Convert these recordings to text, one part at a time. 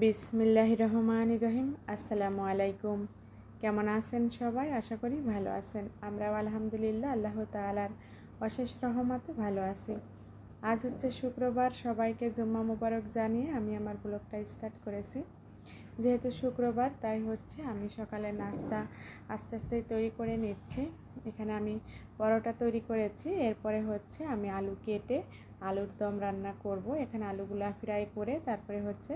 বিসমিল্লাহ রহমান রহিম। আসসালামু আলাইকুম। কেমন আছেন সবাই? আশা করি ভালো আছেন। আমরাও আলহামদুলিল্লাহ আল্লাহ তালার অশেষ রহমতে ভালো আছি। আজ হচ্ছে শুক্রবার। সবাইকে জুম্মা মুবারক জানিয়ে আমি আমার ব্লগটা স্টার্ট করেছি। যেহেতু শুক্রবার, তাই হচ্ছে আমি সকালে নাস্তা আস্তে আস্তে তৈরি করে নিচ্ছি। এখানে আমি পরোটা তৈরি করেছি। এরপরে হচ্ছে আমি আলু কেটে আলুর দম রান্না করব। এখানে আলুগুলা ফ্রাই করে তারপরে হচ্ছে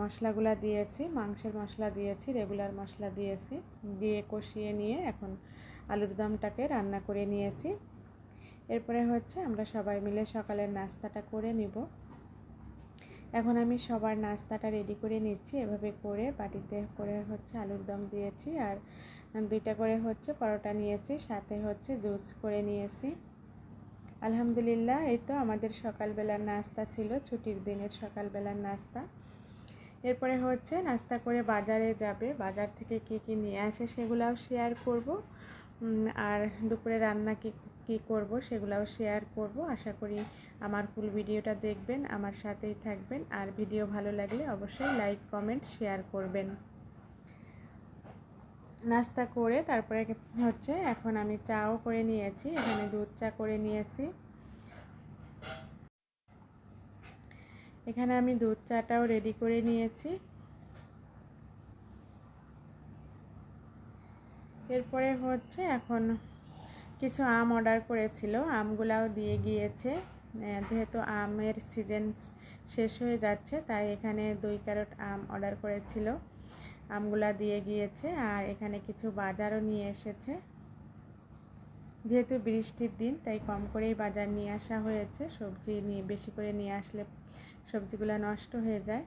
মশলাগুলো দিয়েছি, মাংসের মশলা দিয়েছি রেগুলার মশলা দিয়েছি, দিয়ে কষিয়ে নিয়ে এখন আলুর দমটাকে রান্না করে নিয়েছি। এরপরে হচ্ছে আমরা সবাই মিলে সকালের নাস্তাটা করে নিব। এখন আমি সবার নাস্তাটা রেডি করে নিচ্ছি, এভাবে করে বাটিতে করে হচ্ছে আলুর দম দিয়েছি আর দুইটা করে হচ্ছে পরোটা নিয়েছি, সাথে হচ্ছে জুস করে নিয়েছি। আলহামদুলিল্লাহ, এই তো আমাদের সকালবেলার নাস্তা ছিল, ছুটির দিনের সকালবেলার নাস্তা। এরপরে হচ্ছে নাস্তা করে বাজারে যাবে। বাজার থেকে কী কী নিয়ে আসে সেগুলাও শেয়ার করব। আর দুপুরে রান্না কি, কী করব সেগুলাও শেয়ার করব। আশা করি আমার ফুল ভিডিওটা দেখবেন, আমার সাথেই থাকবেন। আর ভিডিও ভালো লাগলে অবশ্যই লাইক কমেন্ট শেয়ার করবেন। নাস্তা করে তারপরে হচ্ছে এখন আমি চাও করে নিয়েছি, এখানে দুধ চা করে নিয়েছি। এখানে আমি দুধ চাটাও রেডি করে নিয়েছি। এরপরে হচ্ছে এখন কিছু আম অর্ডার করেছিল, আমগুলাও দিয়ে গিয়েছে। যেহেতু আমের সিজন শেষ হয়ে যাচ্ছে, তাই এখানে দুই ক্যারট আম অর্ডার করেছিল। আমগুলা দিয়ে গিয়েছে আর এখানে কিছু বাজারও নিয়ে এসেছে। যেহেতু বৃষ্টির দিন, তাই কম করেই বাজার নিয়ে আসা হয়েছে, সবজি নিয়ে, বেশি করে নিয়ে আসলে সবজিগুলো নষ্ট হয়ে যায়।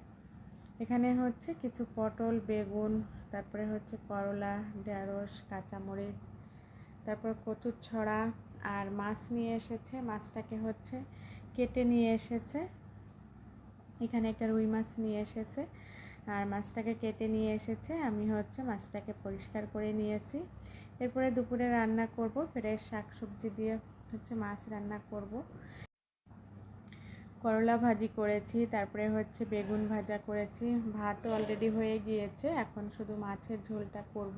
এখানে হচ্ছে কিছু পটল, বেগুন, তারপরে হচ্ছে করলা, ঢেঁড়স, কাঁচামরিচ, তারপর কচুর ছড়া আর মাছ নিয়ে এসেছে। মাছটাকে হচ্ছে কেটে নিয়ে এসেছে। এখানে একটা রুই মাছ নিয়ে এসেছে। আর মাছটাকে কেটে নিয়ে এসেছে। আমি হচ্ছে মাছটাকে পরিষ্কার করে নিয়েছি। এরপরে দুপুরে রান্না করব। ফ্রেশ শাক সবজি দিয়ে হচ্ছে মাছ রান্না করব। করলা ভাজি করেছি, তারপরে হচ্ছে বেগুন ভাজা করেছি। ভাত অলরেডি হয়ে গিয়েছে, এখন শুধু মাছের ঝোলটা করব।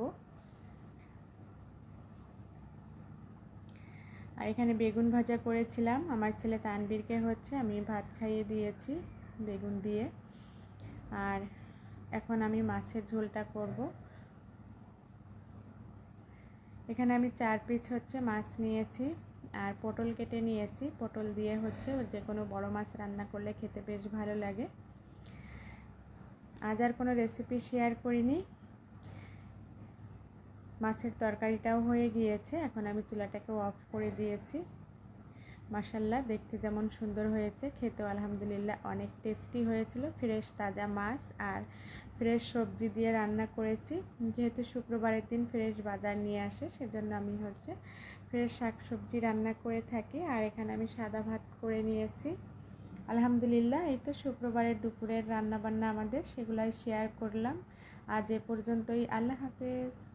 আর এখানে বেগুন ভাজা করেছিলাম, আমার ছেলে তানবীরকে হচ্ছে আমি ভাত খাইয়ে দিয়েছি বেগুন দিয়ে। আর এখন আমি মাছের ঝোলটা করব। এখানে আমি চার পিস হচ্ছে মাছ নিয়েছি। আর পটল কেটে নিয়েছি। পটল দিয়ে হচ্ছে যে কোনো বড় মাছ রান্না করলে খেতে বেশ ভালো লাগে। আজ আর কোনো রেসিপি শেয়ার করিনি। মাছের তরকারিটাও হয়ে গিয়েছে। এখন আমি চুলাটাকে অফ করে দিয়েছি। মাসাল্লাহ দেখতে যেমন সুন্দর হয়েছে, খেতেও আলহামদুলিল্লাহ অনেক টেস্টি হয়েছিল। ফ্রেশ তাজা মাছ আর ফ্রেশ সবজি দিয়ে রান্না করেছি। যেহেতু শুক্রবারের দিন ফ্রেশ বাজার নিয়ে আসে, সেজন্য আমি হচ্ছে ফ্রেশ শাক সবজি রান্না করে থাকি। আর এখানে আমি সাদা ভাত করে নিয়েছি। আলহামদুলিল্লাহ, এই তো শুক্রবারের দুপুরের রান্নাবান্না আমাদের, সেগুলাই শেয়ার করলাম। আজ এ পর্যন্তই, আল্লাহ হাফেজ।